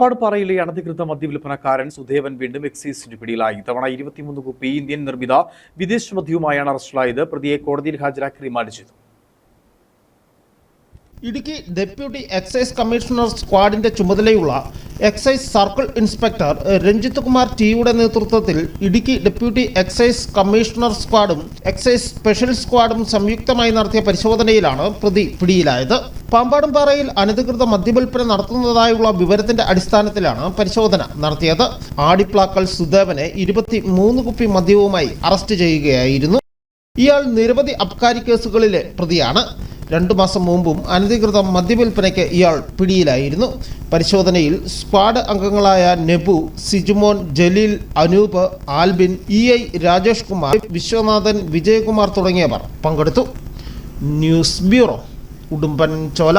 പാമ്പാട് പാറയിലെ അനധികൃത മദ്യവിൽപ്പനക്കാരൻ സുദേവൻ വീണ്ടും എക്സൈസിന് പിടിയിലായി. ഇത്തവണ ഇരുപത്തിമൂന്ന് കുപ്പി ഇന്ത്യൻ നിർമ്മിത വിദേശ മദ്യവുമായാണ് അറസ്റ്റിലായത്. പ്രതിയെ കോടതിയിൽ ഹാജരാക്കി റിമാൻഡ് ചെയ്തു. ഇടുക്കി ഡെപ്യൂട്ടി എക്സൈസ് കമ്മീഷണർ സ്ക്വാഡിന്റെ ചുമതലയുള്ള excise circle inspector Ranjith Kumar ടിയുടെ നേതൃത്വത്തിൽ ഇടുക്കി ഡെപ്യൂട്ടി എക്സൈസ് കമ്മീഷണർ സ്ക്വാഡും എക്സൈസ് സ്പെഷ്യൽ സ്ക്വാഡും സംയുക്തമായി നടത്തിയ പരിശോധനയിലാണ് പ്രതി പിടിയിലായത്. പാമ്പാടുംപാറയിൽ അനധികൃത മദ്യവിൽപ്പന നടത്തുന്നതായുള്ള വിവരത്തിന്റെ അടിസ്ഥാനത്തിലാണ് പരിശോധന നടത്തിയത്. ആടിപ്ലാക്കൽ സുദേവനെ ഇരുപത്തി മൂന്ന് കുപ്പി മദ്യവുമായി അറസ്റ്റ് ചെയ്യുകയായിരുന്നു. ഇയാൾ നിരവധി അബ്കാരി കേസുകളിലെ പ്രതിയാണ്. രണ്ടു മാസം മുമ്പും അനധികൃത മദ്യവിൽപ്പനയ്ക്ക് ഇയാൾ പിടിയിലായിരുന്നു. പരിശോധനയിൽ സ്ക്വാഡ് അംഗങ്ങളായ നെബു സിജുമോൻ ജലീൽ അനൂപ് ആൽബിൻ ഇ ഐ രാജേഷ് കുമാർ വിശ്വനാഥൻ വിജയകുമാർ തുടങ്ങിയവർ പങ്കെടുത്തു. News bureau ഉടുമ്പൻ ചോല